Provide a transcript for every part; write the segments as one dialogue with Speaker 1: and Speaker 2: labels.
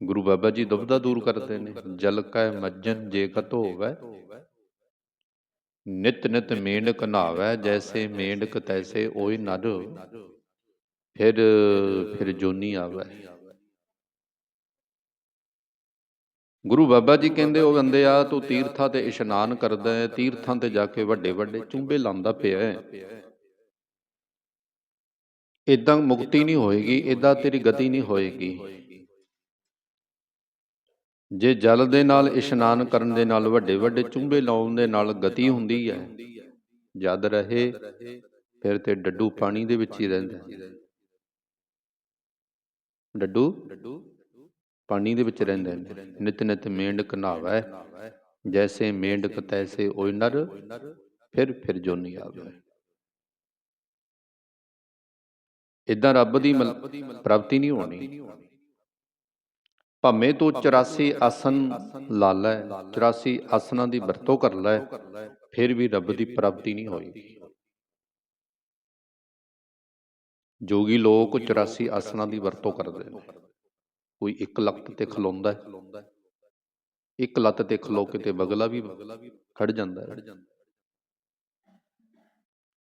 Speaker 1: ਗੁਰੂ ਬਾਬਾ ਜੀ ਦੁਬਦਾ ਦੂਰ ਕਰਦੇ ਨੇ। ਜਲ ਕੈ ਮੱਜਨ ਜੇ ਕਤ ਹੋਵੈ। ਨਿਤ ਨਿਤ ਮੇਂਢਕ ਨਹਾਵੈ ਜੈਸੇ ਮੇਂਢਕ ਤੈਸੇ ਓਏ ਨਰ ਫਿਰ ਫਿਰ ਜੋਨੀ ਆਵੈ। ਗੁਰੂ ਬਾਬਾ ਜੀ ਕਹਿੰਦੇ ਉਹ ਬੰਦੇ ਆ ਤੂੰ ਤੀਰਥਾਂ ਤੇ ਇਸ਼ਨਾਨ ਕਰਦਾ ਹੈ। ਤੀਰਥਾਂ ਤੇ ਜਾ ਕੇ ਵੱਡੇ ਵੱਡੇ ਚੁੰਬੇ ਲਾਉਂਦਾ ਪਿਆ ਹੈ। ਇਦਾਂ ਮੁਕਤੀ ਨਹੀਂ ਹੋਏਗੀ ਇਦਾਂ ਤੇਰੀ ਗਤੀ ਨਹੀਂ ਹੋਏਗੀ। ਜੇ ਜਲ ਦੇ ਨਾਲ ਇਸ਼ਨਾਨ ਕਰਨ ਦੇ ਨਾਲ ਵੱਡੇ ਵੱਡੇ ਚੁੰਬੇ ਲਾਉਣ ਦੇ ਨਾਲ ਗਤੀ ਹੁੰਦੀ ਹੈ, ਜਦ ਰਹੇ, ਫਿਰ ਤੇ ਡੱਡੂ ਪਾਣੀ ਦੇ ਵਿੱਚ ਹੀ ਰਹਿੰਦਾ ਡੱਡੂ ਪਾਣੀ ਦੇ ਵਿੱਚ ਰਹਿੰਦੇ ਨੇ। ਨਿਤ ਨਿਤ ਮੇਂਢਕ ਨਹਾਵੈ, ਜੈਸੇ ਮੇਂਢਕ ਤੈਸੇ ਓਇ ਨਰ, ਫਿਰ ਫਿਰ ਜੋਨੀ ਆਵੇ। ਇਦਾਂ ਰੱਬ ਦੀ ਮਲ- ਪ੍ਰਾਪਤੀ ਨਹੀਂ ਹੋਣੀ। ਭਾਵੇਂ ਤੂੰ 84 ਆਸਨ ਲਾ ਲੈ 84 ਆਸਨਾਂ ਦੀ ਵਰਤੋਂ ਕਰ ਲੈ, ਫਿਰ ਵੀ ਰੱਬ ਦੀ ਪ੍ਰਾਪਤੀ ਨਹੀਂ ਹੋਈ। ਜੋਗੀ ਲੋਕ 84 ਆਸਨਾਂ ਦੀ ਵਰਤੋਂ ਕਰਦੇ ਨੇ। ਕੋਈ ਇੱਕ ਲੱਤ ਤੇ ਖਲੋਂਦਾ ਹੈ, ਇੱਕ ਲੱਤ ਤੇ ਖਲੋ ਕੇ ਤੇ ਬਗਲਾ ਵੀ ਖੜ ਜਾਂਦਾ ਹੈ।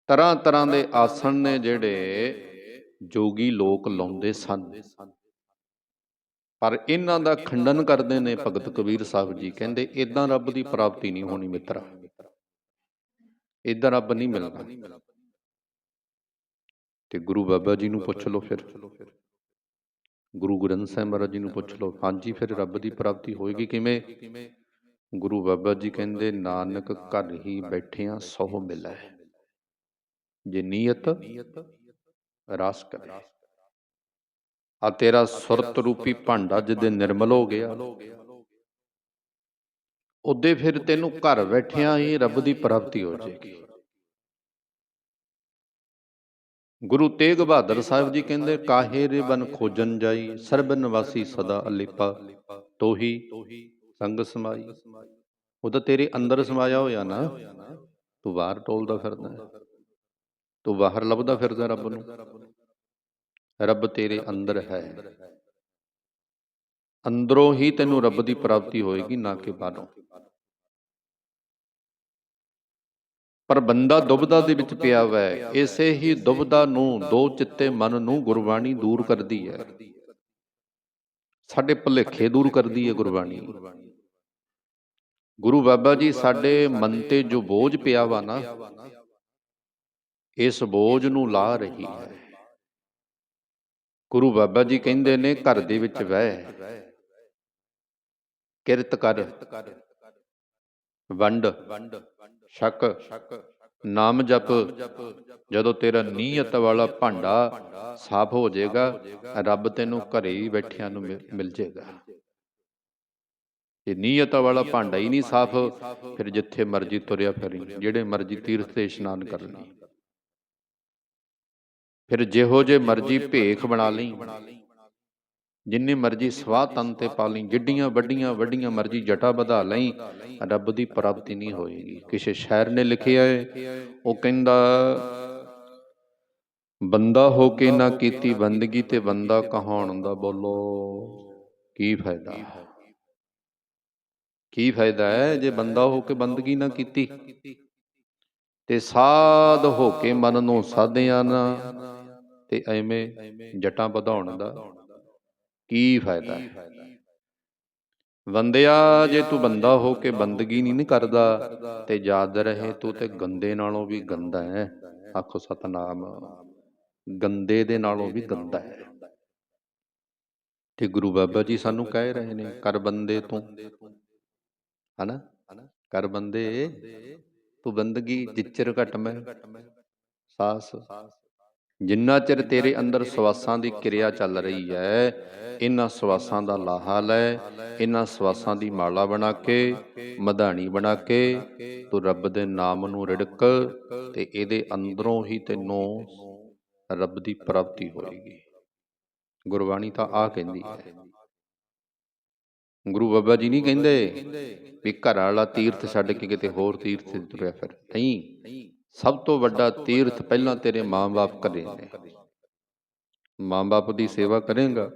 Speaker 1: ਤਰ੍ਹਾਂ ਤਰ੍ਹਾਂ ਦੇ ਆਸਣ ਨੇ ਜਿਹੜੇ ਜੋਗੀ ਲੋਕ ਲਾਉਂਦੇ ਸਨ। ਪਰ ਇਹਨਾਂ ਦਾ ਖੰਡਨ ਕਰਦੇ ਨੇ ਭਗਤ ਕਬੀਰ ਸਾਹਿਬ ਜੀ, ਕਹਿੰਦੇ ਇਦਾਂ ਰੱਬ ਦੀ ਪ੍ਰਾਪਤੀ ਨਹੀਂ ਹੋਣੀ ਮਿੱਤਰਾ। ਇਦਾਂ ਰੱਬ ਨਹੀਂ ਮਿਲਦਾ। ਤੇ ਗੁਰੂ ਬਾਬਾ ਜੀ ਨੂੰ ਪੁੱਛ ਲਓ ਫਿਰ। ਗੁਰੂ ਗ੍ਰੰਥ ਸਾਹਿਬ ਮਹਾਰਾਜ ਜੀ ਨੂੰ ਪੁੱਛ ਲਓ, ਹਾਂਜੀ ਫਿਰ ਰੱਬ ਦੀ ਪ੍ਰਾਪਤੀ ਹੋਏਗੀ ਕਿਵੇਂ? ਗੁਰੂ ਬਾਬਾ ਜੀ ਕਹਿੰਦੇ, ਨਾਨਕ ਘਰ ਹੀ ਬੈਠਿਆਂ ਸੋ ਮਿਲੈ। ਜੇ ਨੀਅਤ, ਰਸ ਕਰੇ। ਆ ਤੇਰਾ ਸੁਰਤ ਰੂਪੀ ਭਾਂਡਾ ਜਿਹਦੇ ਨਿਰਮਲ ਹੋ ਗਿਆ। ਉਹਦੇ ਫਿਰ ਤੈਨੂੰ ਘਰ ਬੈਠਿਆਂ ਹੀ ਰੱਬ ਦੀ ਪ੍ਰਾਪਤੀ ਹੋ ਜਾਏਗੀ ਗੁਰੂ ਤੇਗ ਬਹਾਦਰ ਸਾਹਿਬ ਜੀ ਕਹਿੰਦੇ ਕਾਹੇ ਰੇ ਬਨ ਖੋਜਨ ਜਾਈ ਸਰਬ ਨਿਵਾਸੀ ਸਦਾ ਅਲਿਪਾ ਤੋਹੀ ਸੰਗ ਸਮਾਈ। ਉਹ ਤਾਂ ਤੇਰੇ ਅੰਦਰ ਸਮਾਇਆ ਹੋਇਆ ਨਾ। ਤੂੰ ਬਾਹਰ ਟੋਲਦਾ ਫਿਰਦਾ। ਤੂੰ ਬਾਹਰ ਲੱਭਦਾ ਫਿਰਦਾ ਰੱਬ ਨੂੰ। ਰੱਬ ਤੇਰੇ ਅੰਦਰ ਹੈ। ਅੰਦਰੋਂ ਹੀ ਤੈਨੂੰ ਰੱਬ ਦੀ ਪ੍ਰਾਪਤੀ ਹੋਏਗੀ, ਨਾ ਕਿ ਬਾਹਰੋਂ। ਪਰ ਬੰਦਾ ਦੁਬਦਾ ਦੇ ਵਿੱਚ ਪਿਆ ਹੋਇਆ ਹੈ ਇਸੇ ਹੀ ਦੁਬਦਾ ਨੂੰ ਦੋ ਚਿੱਤੇ ਮਨ ਨੂੰ ਗੁਰਬਾਣੀ ਦੂਰ ਕਰਦੀ ਹੈ। ਸਾਡੇ ਭੁਲੇਖੇ ਦੂਰ ਕਰਦੀ ਹੈ ਗੁਰਬਾਣੀ। ਗੁਰੂ ਬਾਬਾ ਜੀ, ਸਾਡੇ ਮਨ ਤੇ ਜੋ ਬੋਝ ਪਿਆ ਵਾ ਨਾ, ਇਸ ਬੋਝ ਨੂੰ ਲਾ ਰਹੀ ਹੈ। ਗੁਰੂ ਬਾਬਾ ਜੀ ਕਹਿੰਦੇ ਨੇ, ਘਰ ਦੇ ਵਿੱਚ ਵਹਿ, ਕਿਰਤ ਕਰ, ਵੰਡ, ਛਕ, ਨਾਮ ਜਪ, ਜਦੋਂ ਤੇਰਾ ਨੀਅਤ ਵਾਲਾ ਭਾਂਡਾ ਸਾਫ਼ ਹੋ ਜਾਏਗਾ, ਰੱਬ ਤੈਨੂੰ ਘਰੇ ਹੀ ਬੈਠਿਆਂ ਨੂੰ ਮਿਲ- ਮਿਲ ਜਾਏਗਾ। ਜੇ ਨੀਅਤ ਵਾਲਾ ਭਾਂਡਾ ਹੀ ਨਹੀਂ ਸਾਫ਼, ਫਿਰ ਜਿੱਥੇ ਮਰਜ਼ੀ ਤੁਰਿਆ ਫਿਰੀ, ਜਿਹੜੇ ਮਰਜ਼ੀ ਤੀਰਥ ਤੇ ਇਸ਼ਨਾਨ ਕਰ ਲਈ ਫਿਰ ਜਿਹੋ ਜੇ ਮਰਜ਼ੀ ਭੇਖ ਬਣਾ ਲਈ। ਜਿੰਨੇ ਮਰਜ਼ੀ ਸਵਾਹ ਤਨ ਤੇ ਪਾ ਲਈ ਜਿੱਡੀਆਂ ਵੱਡੀਆਂ ਵੱਡੀਆਂ ਮਰਜ਼ੀ ਜਟਾ ਵਧਾ ਲਈ ਰੱਬ ਦੀ ਪ੍ਰਾਪਤੀ ਨਹੀਂ ਹੋਏਗੀ। ਕਿਸੇ ਸ਼ਾਇਰ ਨੇ ਲਿਖਿਆ ਹੈ ਉਹ ਕਹਿੰਦਾ ਬੰਦਾ ਹੋ ਕੇ ਨਾ ਕੀਤੀ ਬੰਦਗੀ ਤੇ ਬੰਦਾ ਕਹਾਉਣ ਦਾ ਬੋਲੋ ਕੀ ਫਾਇਦਾ? ਕੀ ਫਾਇਦਾ ਹੈ ਜੇ ਬੰਦਾ ਹੋ ਕੇ ਬੰਦਗੀ ਨਾ ਕੀਤੀ? ਤੇ ਸਾਧ ਹੋ ਕੇ ਮਨ ਨੂੰ ਸਾਧਿਆ ਨਾ ਤੇ ਐਵੇਂ ਜਟਾਂ ਵਧਾਉਣ ਦਾ ਕੀ ਫਾਇਦਾ? ਬੰਦਿਆ ਜੇ ਤੂੰ ਬੰਦਾ ਹੋ ਕੇ ਬੰਦਗੀ ਨਹੀਂ ਕਰਦਾ ਤੇ ਯਾਦ ਰਹੇ ਤੂੰ ਤੇ ਗੰਦੇ ਨਾਲੋਂ ਵੀ ਗੰਦਾ ਹੈ। ਆਖੋ ਸਤਨਾਮ। ਗੰਦੇ ਦੇ ਨਾਲੋਂ ਵੀ ਗੰਦਾ ਹੈ। ਤੇ ਗੁਰੂ ਬਾਬਾ ਜੀ ਸਾਨੂੰ ਕਹਿ ਰਹੇ ਨੇ ਕਰ ਬੰਦੇ ਤੂੰ। ਹਨਾ? ਕਰ ਬੰਦੇ ਤੂੰ ਬੰਦਗੀ ਜਿੱਚਰ ਘਟ ਮੈਂ ਸਾਸ। ਜਿੰਨਾ ਚਿਰ ਤੇਰੇ ਅੰਦਰ ਸਵਾਸਾਂ ਦੀ ਕਿਰਿਆ ਚੱਲ ਰਹੀ ਹੈ, ਇਹਨਾਂ ਸਵਾਸਾਂ ਦਾ ਲਾਹਾ ਲੈ, ਇਹਨਾਂ ਸਵਾਸਾਂ ਦੀ ਮਾਲਾ ਬਣਾ ਕੇ, ਮਧਾਣੀ ਬਣਾ ਕੇ, ਤੂੰ ਰੱਬ ਦੇ ਨਾਮ ਨੂੰ ਰਿੜਕ ਤੇ ਇਹਦੇ ਅੰਦਰੋਂ ਹੀ ਤੈਨੂੰ ਰੱਬ ਦੀ ਪ੍ਰਾਪਤੀ ਹੋਏਗੀ। ਗੁਰਬਾਣੀ ਤਾਂ ਆ ਕਹਿੰਦੀ ਹੈ। ਗੁਰੂ ਬਾਬਾ ਜੀ ਨਹੀਂ ਕਹਿੰਦੇ ਵੀ ਘਰ ਵਾਲਾ ਤੀਰਥ ਛੱਡ ਕੇ ਕਿਤੇ ਹੋਰ ਤੀਰਥ ਤੁਰਿਆ ਫਿਰ। ਨਹੀਂ। ਸਭ ਤੋਂ ਵੱਡਾ ਤੀਰਥ ਪਹਿਲਾਂ ਤੇਰੇ ਮਾਂ-ਬਾਪ ਘਰੇ ਨੇ। ਮਾਂ-ਬਾਪ ਦੀ ਸੇਵਾ ਕਰੇਗਾ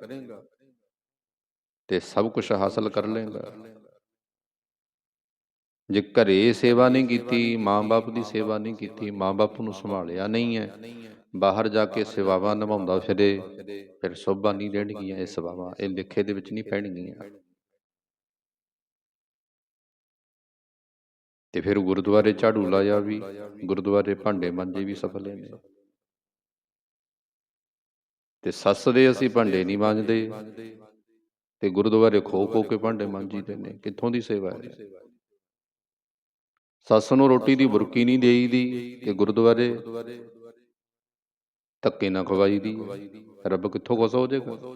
Speaker 1: ਤੇ ਸਭ ਕੁਝ ਹਾਸਲ ਕਰ ਲੇਗਾ। ਜੇ ਘਰੇ ਸੇਵਾ ਨਹੀਂ ਕੀਤੀ ਮਾਂ-ਬਾਪ ਦੀ ਸੇਵਾ ਨਹੀਂ ਕੀਤੀ ਮਾਂ-ਬਾਪ ਨੂੰ ਸੰਭਾਲਿਆ ਨਹੀਂ ਹੈ। ਬਾਹਰ ਜਾ ਕੇ ਸੇਵਾਵਾਂ ਨਿਭਾਉਂਦਾ ਫਿਰੇ ਫਿਰ ਸੋਭਾ ਨਹੀਂ ਦੇਣਗੀਆਂ ਇਹ ਸੇਵਾਵਾਂ। ਇਹ ਲਿਖੇ ਦੇ ਵਿੱਚ ਨਹੀਂ ਪੈਣਗੀਆਂ। ਤੇ ਫਿਰ ਗੁਰਦੁਆਰੇ ਝਾੜੂ ਲਾਇਆ ਵੀ, ਗੁਰਦੁਆਰੇ ਭਾਂਡੇ ਮਾਂਜੇ ਵੀ ਸਫਲੇ ਨੇ। ਤੇ ਸੱਸ ਦੇ ਅਸੀਂ ਭਾਂਡੇ ਨਹੀਂ ਮਾਂਜਦੇ, ਤੇ ਗੁਰਦੁਆਰੇ ਖੋ ਖੋ ਕੇ ਭਾਂਡੇ ਮਾਂਜੀਦੇ ਨੇ, ਕਿੱਥੋਂ ਦੀ ਸੇਵਾ ਹੈ? ਸੱਸ ਨੂੰ ਰੋਟੀ ਦੀ ਬੁਰਕੀ ਨਹੀਂ ਦੇਈਦੀ, ਤੇ ਗੁਰਦੁਆਰੇ ਧੱਕੇ ਨਾ ਖਵਾਈ ਦੀ ਰੱਬ ਕਿੱਥੋਂ ਖੁਸ਼ ਹੋ ਜਾਏਗਾ?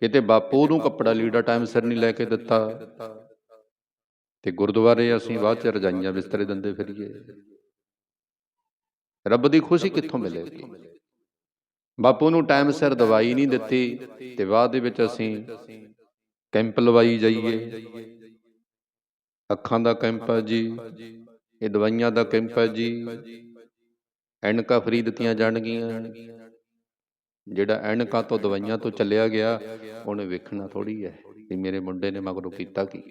Speaker 1: ਕਿਤੇ ਬਾਪੂ ਨੂੰ ਕੱਪੜਾ ਲੀੜਾ ਟਾਈਮ ਸਿਰ ਨਹੀਂ ਲੈ ਕੇ ਦਿੱਤਾ ਤੇ ਗੁਰਦੁਆਰੇ ਅਸੀਂ ਬਾਅਦ ਚ ਰਜਾਈਆਂ ਬਿਸਤਰੇ ਦਿੰਦੇ ਫਿਰੀਏ। ਰੱਬ ਦੀ ਖੁਸ਼ੀ ਕਿੱਥੋਂ ਮਿਲੇਗੀ? ਬਾਪੂ ਨੂੰ ਟਾਈਮ ਸਿਰ ਦਵਾਈ ਨਹੀਂ ਦਿੱਤੀ ਤੇ ਬਾਅਦ ਦੇ ਵਿੱਚ ਅਸੀਂ ਕੈਂਪ ਲਵਾਈ ਜਾਈਏ। ਅੱਖਾਂ ਦਾ ਕੈਂਪ ਹੈ ਜੀ ਇਹ ਦਵਾਈਆਂ ਦਾ ਕੈਂਪ ਹੈ ਜੀ। ਐਨਕਾਂ ਫਰੀ ਦਿੱਤੀਆਂ ਜਾਣਗੀਆਂ। ਜਿਹੜਾ ਐਨਕਾਂ ਤੋਂ ਦਵਾਈਆਂ ਤੋਂ ਚੱਲਿਆ ਗਿਆ ਉਹਨੇ ਵੇਖਣਾ ਥੋੜੀ ਹੈ ਕਿ ਮੇਰੇ ਮੁੰਡੇ ਨੇ ਮਗਰੋਂ ਕੀਤਾ ਕੀ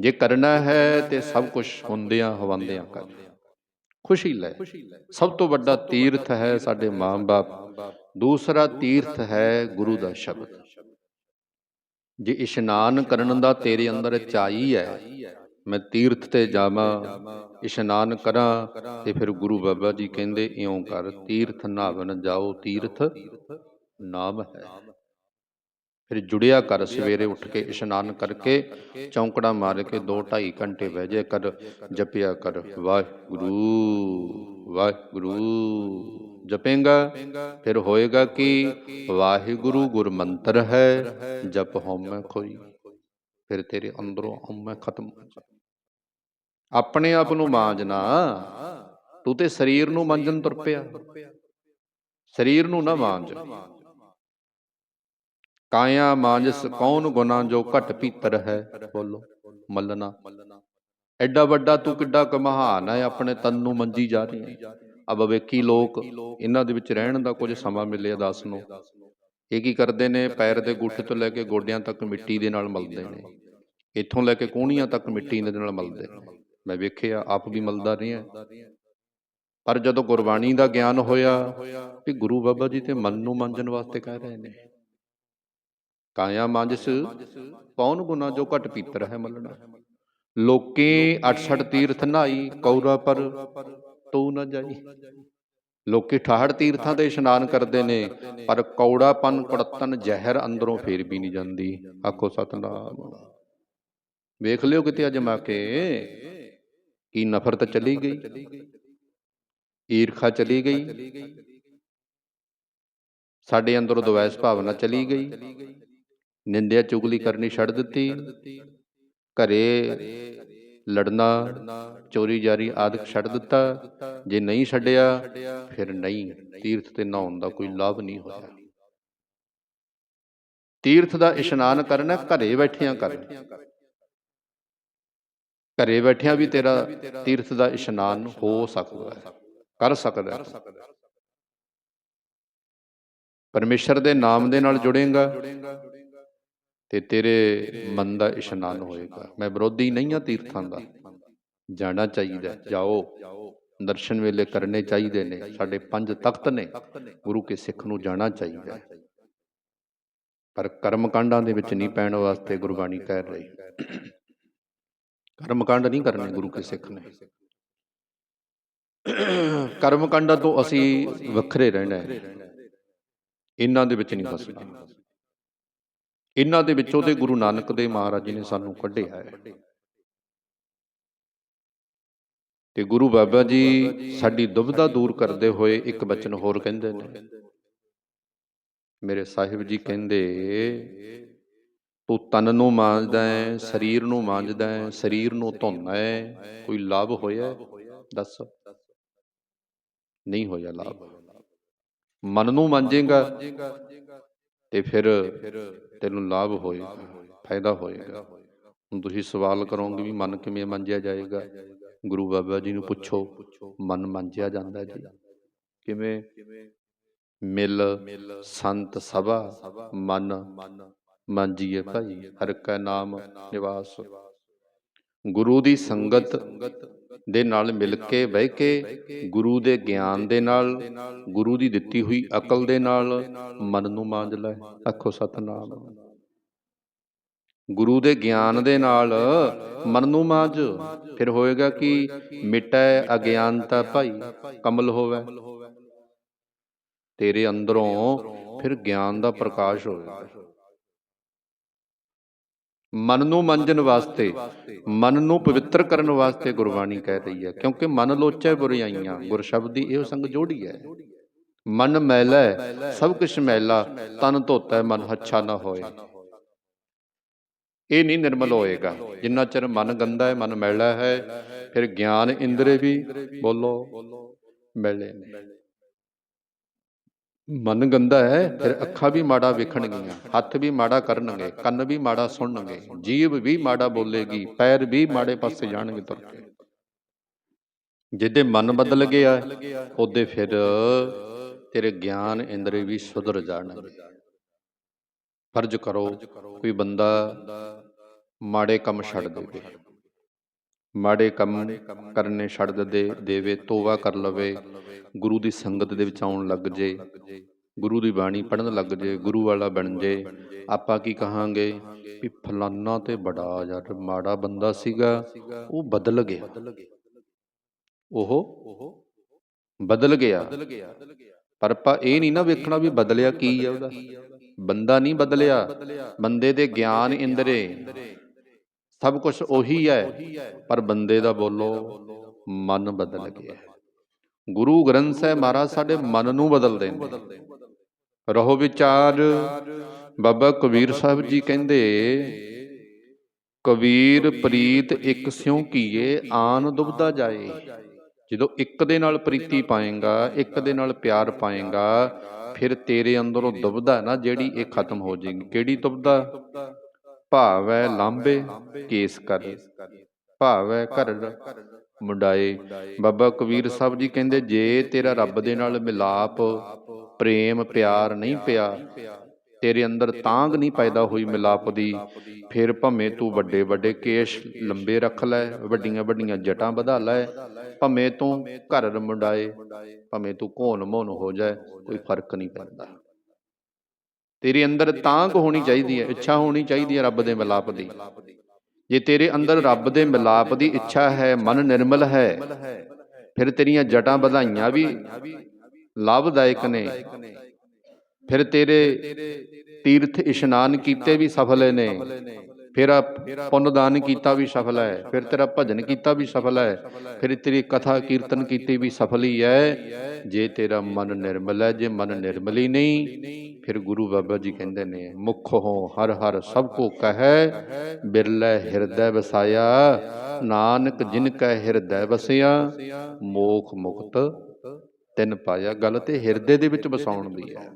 Speaker 1: ਜੇ ਕਰਨਾ ਹੈ ਤੇ ਸਭ ਕੁਝ ਹੁੰਦਿਆਂ ਹਵੰਦਿਆਂ ਕਰ। ਖੁਸ਼ੀ ਲੈ। ਸਭ ਤੋਂ ਵੱਡਾ ਤੀਰਥ ਹੈ ਸਾਡੇ ਮਾਂ-ਬਾਪ। ਦੂਸਰਾ ਤੀਰਥ ਹੈ ਗੁਰੂ ਦਾ ਸ਼ਬਦ। ਜੇ ਇਸ਼ਨਾਨ ਕਰਨ ਦਾ ਤੇਰੇ ਅੰਦਰ ਚਾਹੀ ਹੈ, ਮੈਂ ਤੀਰਥ ਤੇ ਜਾਵਾਂ, ਇਸ਼ਨਾਨ ਕਰਾਂ ਤੇ ਫਿਰ ਗੁਰੂ ਬਾਬਾ ਜੀ ਕਹਿੰਦੇ, ਇਉਂ ਕਰ, ਤੀਰਥ ਨਾਵਨ ਜਾਓ, ਤੀਰਥ ਨਾਮ ਹੈ। ਫਿਰ ਜੁੜਿਆ ਕਰ ਸਵੇਰੇ ਉੱਠ ਕੇ ਇਸ਼ਨਾਨ ਕਰਕੇ ਚੌਂਕੜਾ ਮਾਰ ਕੇ 2.5 ਘੰਟੇ ਬਹਿ ਜਾ ਕਰ ਜਪਿਆ ਕਰ ਵਾਹਿਗੁਰੂ ਵਾਹਿਗੁਰੂ ਜਪੇਂਗਾ? ਫਿਰ ਹੋਏਗਾ ਕਿ? ਵਾਹਿਗੁਰੂ ਗੁਰਮੰਤਰ ਹੈ ਜਪ ਹਉਮੈ ਖੋਈ। ਫਿਰ ਤੇਰੇ ਅੰਦਰੋਂ ਹਉਮੈ ਖਤਮ ਆਪਣੇ ਆਪ ਨੂੰ ਮਾਂਜਣਾ ਤੂੰ ਤੇ ਸਰੀਰ ਨੂੰ ਮਾਂਜਣ ਤੁਰ ਪਿਆ। ਸਰੀਰ ਨੂੰ ਨਾ ਮਾਂਜ। ਕਾਇਆ ਮਾਂਜਸ ਕੌਣ ਗੁਨਾ ਜੋ ਘਟ ਭੀਤਰ ਹੈ? ਬੋਲੋ ਮੱਲਣਾ। ਐਡਾ ਵੱਡਾ ਤੂੰ ਕਿੱਡਾ ਕ ਮਹਾਨ ਹੈ? ਆਪਣੇ ਤਨ ਨੂੰ ਮੰਜੀ ਜਾ ਰਹੀ ਹੈ ਅਬ ਵੇਖੀ ਲੋਕ ਇਹਨਾਂ ਦੇ ਵਿੱਚ ਰਹਿਣ ਦਾ ਕੁਝ ਸਮਾਂ ਮਿਲਿਆ ਦੱਸ ਨੂੰ। ਇਹ ਕੀ ਕਰਦੇ ਨੇ? ਪੈਰ ਦੇ ਗੁੱਠੇ ਤੋਂ ਲੈ ਕੇ ਗੋਡਿਆਂ ਤੱਕ ਮਿੱਟੀ ਦੇ ਨਾਲ ਮਲਦੇ ਨੇ। ਇੱਥੋਂ ਲੈ ਕੇ ਕੋਹਣੀਆਂ ਤੱਕ ਮਿੱਟੀ ਦੇ ਨਾਲ ਮਲਦੇ। ਨੇ। ਮੈਂ ਵੇਖਿਆ ਆਪ ਵੀ ਮਲਦਾ ਰਿਹਾ ਪਰ ਜਦੋਂ ਗੁਰਬਾਣੀ ਦਾ ਗਿਆਨ ਹੋਇਆ ਕਿ ਗੁਰੂ ਬਾਬਾ ਜੀ ਤੇ ਮਨ ਨੂੰ ਮੰਜਣ ਵਾਸਤੇ ਕਹਿ ਰਹੇ ਨੇ। ਕਾਇਆ ਮਾਂਜਸ ਪੌਣ ਗੁਨਾ ਜੋ ਘਟ ਪੀਤਰ ਹੈ ਮਲਣਾ? ਲੋਕੇ 68 ਤੀਰਥ ਨਾਈ, ਕੌਰਾ ਪਰ ਤੂੰ ਨਾ ਜਾਈ। ਲੋਕੀ 68 ਤੀਰਥਾਂ ਤੇ ਇਸ਼ਨਾਨ ਕਰਦੇ ਨੇ, ਪਰ ਕੌੜਾਪਨ ਕੁੜਤਨ ਜ਼ਹਿਰ ਅੰਦਰੋਂ ਫੇਰ ਵੀ ਨਹੀਂ ਜਾਂਦੀ। ਆਖੋ ਸਤਨਾਮ। ਵੇਖ ਲਿਓ ਕਿਤੇ ਅਜਮਾ ਕੇ ਕੀ ਨਫ਼ਰਤ ਚਲੀ ਗਈ? ਈਰਖਾ ਚਲੀ ਗਈ? ਸਾਡੇ ਅੰਦਰੋਂ ਦਵੈਸ ਭਾਵਨਾ ਚਲੀ ਗਈ? ਨਿੰਦਿਆ ਚੁਗਲੀ ਕਰਨੀ ਛੱਡ ਦਿੱਤੀ। ਘਰੇ ਲੜਨਾ ਚੋਰੀ ਜਾਰੀ ਆਦਿਕ ਛੱਡ ਦਿੱਤਾ। ਜੇ ਨਹੀਂ ਛੱਡਿਆ ਫਿਰ ਨਹੀਂ। ਤੀਰਥ ਤੇ ਨਹਾਉਣ ਦਾ ਕੋਈ ਲਾਭ ਨਹੀਂ ਹੋਇਆ। ਤੀਰਥ ਦਾ ਇਸ਼ਨਾਨ ਕਰਨਾ ਘਰੇ ਬੈਠਿਆਂ ਕਰ। ਘਰੇ ਬੈਠਿਆਂ ਵੀ ਤੇਰਾ ਤੀਰਥ ਦਾ ਇਸ਼ਨਾਨ ਹੋ ਸਕਦਾ ਹੈ। ਕਰ ਸਕਦਾ ਹੈ। ਪਰਮੇਸ਼ਰ ਦੇ ਨਾਮ ਦੇ ਨਾਲ ਜੁੜੇਗਾ। ਤੇ ਤੇਰੇ ਮਨ ਦਾ ਇਸ਼ਨਾਨ ਹੋਏਗਾ। ਮੈਂ ਵਿਰੋਧੀ ਨਹੀਂ ਆ ਤੀਰਥਾਂ ਦਾ। ਜਾਣਾ ਚਾਹੀਦਾ ਜਾਓ। ਦਰਸ਼ਨ ਵੇਲੇ ਕਰਨੇ ਚਾਹੀਦੇ ਨੇ। ਸਾਡੇ ਪੰਜ ਤਖਤ ਨੇ। ਗੁਰੂ ਕੇ ਸਿੱਖ ਨੂੰ ਜਾਣਾ ਚਾਹੀਦਾ ਪਰ ਕਰਮ ਕਾਂਡਾਂ ਦੇ ਵਿੱਚ ਨਹੀਂ ਪੈਣ ਵਾਸਤੇ ਗੁਰਬਾਣੀ ਕਹਿ ਰਹੀ। ਕਰਮ ਕਾਂਡ ਨਹੀਂ ਕਰਨੇ ਗੁਰੂ ਕੇ ਸਿੱਖ ਨੇ। ਕਰਮ ਕਾਂਡਾਂ ਤੋਂ ਅਸੀਂ ਵੱਖਰੇ ਰਹਿਣਾ ਹੈ। ਇਹਨਾਂ ਦੇ ਵਿੱਚ ਨਹੀਂ ਫਸਣਾ ਇਹਨਾਂ ਦੇ ਵਿੱਚੋਂ ਤੇ ਗੁਰੂ ਨਾਨਕ ਦੇਵ ਮਹਾਰਾਜ ਜੀ ਨੇ ਸਾਨੂੰ ਕੱਢਿਆ ਹੈ। ਤੇ ਗੁਰੂ ਬਾਬਾ ਜੀ ਸਾਡੀ ਦੁਬਿਧਾ ਦੂਰ ਕਰਦੇ ਹੋਏ ਇੱਕ ਬਚਨ ਹੋਰ ਕਹਿੰਦੇ ਨੇ। ਮੇਰੇ ਸਾਹਿਬ ਜੀ ਕਹਿੰਦੇ ਤੂੰ ਤਨ ਨੂੰ ਮਾਂਜਦਾ ਹੈ ਸਰੀਰ ਨੂੰ ਮਾਂਜਦਾ ਹੈ ਸਰੀਰ ਨੂੰ ਧੋਣਾ ਹੈ ਕੋਈ ਲਾਭ ਹੋਇਆ? ਦੱਸ। ਨਹੀਂ ਹੋਇਆ ਲਾਭ। ਮਨ ਨੂੰ ਮਾਂਜੇਗਾ ਤੇ ਫਿਰ ਤੈਨੂੰ ਲਾਭ ਹੋਏਗਾ ਫਾਇਦਾ ਹੋਏਗਾ। ਹੁਣ ਤੁਸੀਂ ਸਵਾਲ ਕਰੋਗੇ ਵੀ ਮਨ ਕਿਵੇਂ ਮੰਜਿਆ ਜਾਏਗਾ? ਗੁਰੂ ਬਾਬਾ ਜੀ ਨੂੰ ਪੁੱਛੋ ਮਨ ਮੰਜਿਆ ਜਾਂਦਾ ਜੀ। ਕਿਵੇਂ? ਮਿਲ ਸੰਤ ਸਭਾ ਮਨ ਮਾਂਜੀਏ ਭਾਈ ਹਰ ਕੈ ਨਾਮ ਨਿਵਾਸ। ਗੁਰੂ ਦੀ ਸੰਗਤ ਦੇ ਨਾਲ ਮਿਲ ਕੇ ਬਹਿ ਕੇ ਗੁਰੂ ਦੇ ਗਿਆਨ ਦੇ ਨਾਲ, ਗੁਰੂ ਦੀ ਦਿੱਤੀ ਹੋਈ ਅਕਲ ਦੇ ਨਾਲ ਮਨ ਨੂੰ ਮਾਂਜ ਲੈ। ਆਖੋ ਸਤਨਾਮ। ਗੁਰੂ ਦੇ ਗਿਆਨ ਦੇ ਨਾਲ ਮਨ ਨੂੰ ਮਾਂਜ। ਫਿਰ ਹੋਏਗਾ ਕਿ? ਮਿਟੈ ਅਗਿਆਨਤਾ ਭਾਈ, ਕਮਲ ਹੋਵੇ। ਤੇਰੇ ਅੰਦਰੋਂ ਫਿਰ ਗਿਆਨ ਦਾ ਪ੍ਰਕਾਸ਼ ਹੋਵੇਗਾ ਮਨ ਨੂੰ ਮੰਜਣ ਵਾਸਤੇ ਮਨ ਨੂੰ ਪਵਿੱਤਰ ਕਰਨ ਵਾਸਤੇ ਗੁਰਬਾਣੀ ਕਹਿ ਰਹੀ ਹੈ ਕਿਉਂਕਿ ਮਨ ਲੋਚੈ ਬੁਰਾਈਆਂ ਗੁਰ ਸ਼ਬਦ ਦੀ ਇਹੋ ਸੰਗ ਜੋੜੀ ਹੈ। ਮਨ ਮੈਲਾ ਸਭ ਕੁਛ ਮੈਲਾ ਤਨ ਧੋਤਾ ਹੈ, ਮਨ ਹੱਛਾ ਨਾ ਹੋਏ। ਇਹ ਨਹੀਂ ਨਿਰਮਲ ਹੋਏਗਾ। ਜਿੰਨਾ ਚਿਰ ਮਨ ਗੰਦਾ ਹੈ ਮਨ ਮੈਲਾ ਹੈ ਫਿਰ ਗਿਆਨ ਇੰਦਰੇ ਵੀ ਬੋਲੋ ਮੈਲੇ ਨੇ। ਮਨ ਗੰਦਾ ਹੈ ਫਿਰ ਅੱਖਾਂ ਵੀ ਮਾੜਾ ਵੇਖਣਗੀਆਂ ਹੱਥ ਵੀ ਮਾੜਾ ਕਰਨਗੇ ਕੰਨ ਵੀ ਮਾੜਾ ਸੁਣਨਗੇ ਜੀਭ ਵੀ ਮਾੜਾ ਬੋਲੇਗੀ ਪੈਰ ਵੀ ਮਾੜੇ ਪਾਸੇ ਜਾਣਗੇ ਤੁਰ ਕੇ। ਜਿੱਦੇ ਮਨ ਬਦਲ ਗਿਆ ਉਹਦੇ ਫਿਰ ਤੇਰੇ ਗਿਆਨ ਇੰਦਰੀ ਵੀ ਸੁਧਰ ਜਾਣਗੇ। ਫਰਜ਼ ਕਰੋ ਕੋਈ ਬੰਦਾ ਮਾੜੇ ਕੰਮ ਛੱਡ ਦੇਵੇ। ਮਾੜੇ ਕੰਮ ਕਰਨੇ ਛੱਡ ਦੇ ਦੇਵੇ ਤੋਬਾ ਕਰ ਲਵੇ, ਗੁਰੂ ਦੀ ਸੰਗਤ ਦੇ ਵਿੱਚ ਆਉਣ ਲੱਗ ਜੇ, ਗੁਰੂ ਦੀ ਬਾਣੀ ਪੜਨ ਲੱਗ ਜੇ, ਗੁਰੂ ਵਾਲਾ ਬਣ ਜੇ। ਆਪਾਂ ਕੀ ਕਹਾਂਗੇ ਵੀ ਫਲਾਨਾ ਤੇ ਬੜਾ ਯਾਰ, ਮਾੜਾ ਬੰਦਾ ਸੀਗਾ, ਉਹ ਬਦਲ ਗਿਆ। ਉਹ ਬਦਲ ਗਿਆ। ਪਰ ਆਪਾਂ ਇਹ ਨਹੀਂ ਨਾ ਵੇਖਣਾ ਵੀ ਬਦਲਿਆ ਕੀ ਆ ਉਹਦਾ। ਬੰਦਾ ਨਹੀਂ ਬਦਲਿਆ, ਬੰਦੇ ਦੇ ਗਿਆਨ ਇੰਦਰੇ। ਸਭ ਕੁਝ ਉਹੀ ਹੈ ਪਰ ਬੰਦੇ ਦਾ ਬੋਲੋ ਮਨ ਬਦਲ ਗਿਆ। ਗੁਰੂ ਗ੍ਰੰਥ ਸਾਹਿਬ ਮਹਾਰਾਜ ਸਾਡੇ ਮਨ ਨੂੰ ਬਦਲਦੇ ਨੇ ਰਹੋ ਵਿਚਾਰ ਬਾਬਾ ਕਬੀਰ ਸਾਹਿਬ ਜੀ ਕਹਿੰਦੇ ਕਬੀਰ ਪ੍ਰੀਤ ਇੱਕ ਸਿਉ ਕੀਏ ਆਨ ਦੁਬਦਾ ਜਾਏ। ਜਦੋਂ ਇੱਕ ਦੇ ਨਾਲ ਪ੍ਰੀਤੀ ਪਾਏਗਾ ਇੱਕ ਦੇ ਨਾਲ ਪਿਆਰ ਪਾਏਗਾ ਫਿਰ ਤੇਰੇ ਅੰਦਰੋਂ ਦੁਬਦਾ ਨਾ ਜਿਹੜੀ ਇਹ ਖਤਮ ਹੋ ਜਾਏਗੀ। ਕਿਹੜੀ ਦੁਬਦਾ ਭਾਵੈ ਲਾਂਬੇ ਕੇਸ ਕਰ। ਭਾਵੈ ਘਰ ਮੁੰਡਾਏ। ਬਾਬਾ ਕਬੀਰ ਸਾਹਿਬ ਜੀ ਕਹਿੰਦੇ ਜੇ ਤੇਰਾ ਰੱਬ ਦੇ ਨਾਲ ਮਿਲਾਪ ਪ੍ਰੇਮ ਪਿਆਰ ਨਹੀਂ ਪਿਆ ਤੇਰੇ ਅੰਦਰ ਤਾਂਗ ਨਹੀਂ ਪੈਦਾ ਹੋਈ ਮਿਲਾਪ ਦੀ। ਫਿਰ ਭਵੇਂ ਤੂੰ ਵੱਡੇ ਵੱਡੇ ਕੇਸ਼ ਲੰਬੇ ਰੱਖ ਲੈ ਵੱਡੀਆਂ ਵੱਡੀਆਂ ਜਟਾਂ ਵਧਾ ਲੈ ਭਵੇਂ ਤੂੰ ਘਰ ਮੁੰਡਾਏ ਭਵੇਂ ਤੂੰ ਕੋਨ ਮੋਨ ਹੋ ਜਾਏ ਕੋਈ ਫ਼ਰਕ ਨਹੀਂ ਪੈਂਦਾ। ਤੇਰੇ ਅੰਦਰ ਤਾਂਗ ਹੋਣੀ ਚਾਹੀਦੀ ਹੈ ਇੱਛਾ ਹੋਣੀ ਚਾਹੀਦੀ ਹੈ ਰੱਬ ਦੇ ਮਿਲਾਪ ਦੀ। ਜੇ ਤੇਰੇ ਅੰਦਰ ਰੱਬ ਦੇ ਮਿਲਾਪ ਦੀ ਇੱਛਾ ਹੈ ਮਨ ਨਿਰਮਲ ਹੈ ਫਿਰ ਤੇਰੀਆਂ ਜਟਾਂ ਵਧਾਈਆਂ ਵੀ ਲਾਭਦਾਇਕ ਨੇ। ਫਿਰ ਤੇਰੇ ਤੀਰਥ ਇਸ਼ਨਾਨ ਕੀਤੇ ਵੀ ਸਫਲ ਨੇ। ਫਿਰ ਪੁੰਨਦਾਨ ਕੀਤਾ ਵੀ ਸਫਲ ਹੈ। ਫਿਰ ਤੇਰਾ ਭਜਨ ਕੀਤਾ ਵੀ ਸਫਲ ਹੈ। ਫਿਰ ਤੇਰੀ ਕਥਾ ਕੀਰਤਨ ਕੀਤੀ ਵੀ ਸਫਲ ਹੀ ਹੈ। ਜੇ ਤੇਰਾ ਮਨ ਨਿਰਮਲ ਹੈ ਜੇ ਮਨ ਨਿਰਮਲ ਹੀ ਨਹੀਂ ਫਿਰ ਗੁਰੂ ਬਾਬਾ ਜੀ ਕਹਿੰਦੇ ਨੇ ਮੁਖ ਹੋ ਹਰ ਹਰ ਸਭ ਕੋ ਕਹੈ ਬਿਰਲੇ ਹਿਰਦੈ ਵਸਾਇਆ ਨਾਨਕ ਜਿਨ ਕੈ ਹਿਰਦੈ ਵਸਿਆ ਮੋਖ ਮੁਕਤ ਤਿਨ ਪਾਇਆ ਗੱਲ ਤੇ ਹਿਰਦੇ ਦੇ ਵਿੱਚ ਵਸਾਉਣ ਦੀ ਹੈ।